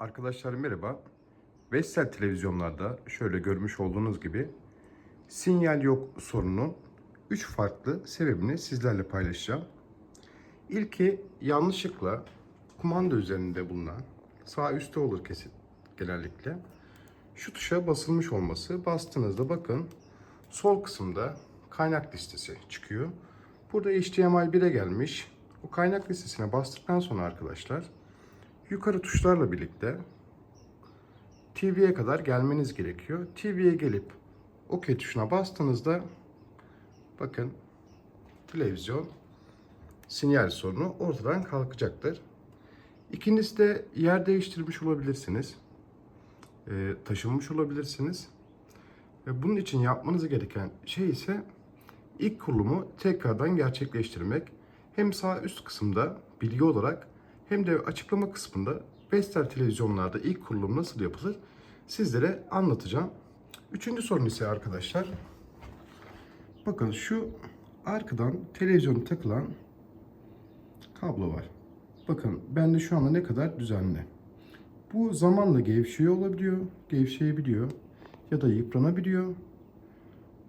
Arkadaşlar merhaba. Vestel televizyonlarda şöyle görmüş olduğunuz gibi sinyal yok sorunun 3 farklı sebebini sizlerle paylaşacağım. İlki yanlışlıkla kumanda üzerinde bulunan sağ üstte olur kesin genellikle. Şu tuşa basılmış olması. Bastığınızda bakın sol kısımda kaynak listesi çıkıyor. Burada HDMI 1'e gelmiş. O kaynak listesine bastıktan sonra arkadaşlar yukarı tuşlarla birlikte TV'ye kadar gelmeniz gerekiyor. TV'ye gelip OK tuşuna bastığınızda bakın televizyon sinyal sorunu ortadan kalkacaktır. İkincisi de yer değiştirmiş olabilirsiniz. Ee, taşınmış olabilirsiniz. Ve bunun için yapmanız gereken şey ise ilk kurulumu tekrardan gerçekleştirmek. Hem sağ üst kısımda bilgi olarak hem de açıklama kısmında Vestel televizyonlarda ilk kurulum nasıl yapılır sizlere anlatacağım. Üçüncü sorun ise arkadaşlar bakın şu arkadan televizyona takılan kablo var. Bakın bende şu anda ne kadar düzenli. Bu zamanla gevşiyor olabiliyor, gevşeyebiliyor ya da yıpranabiliyor.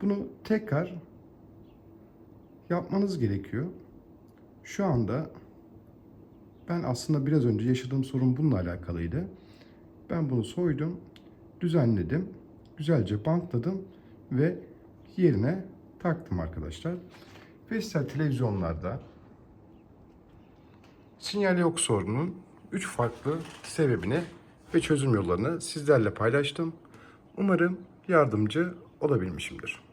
Bunu tekrar yapmanız gerekiyor. Şu anda ben aslında biraz önce yaşadığım sorun bununla alakalıydı. Ben bunu soydum, düzenledim, güzelce bantladım ve yerine taktım arkadaşlar. Vestel televizyonlarda sinyal yok sorunun 3 farklı sebebini ve çözüm yollarını sizlerle paylaştım. Umarım yardımcı olabilmişimdir.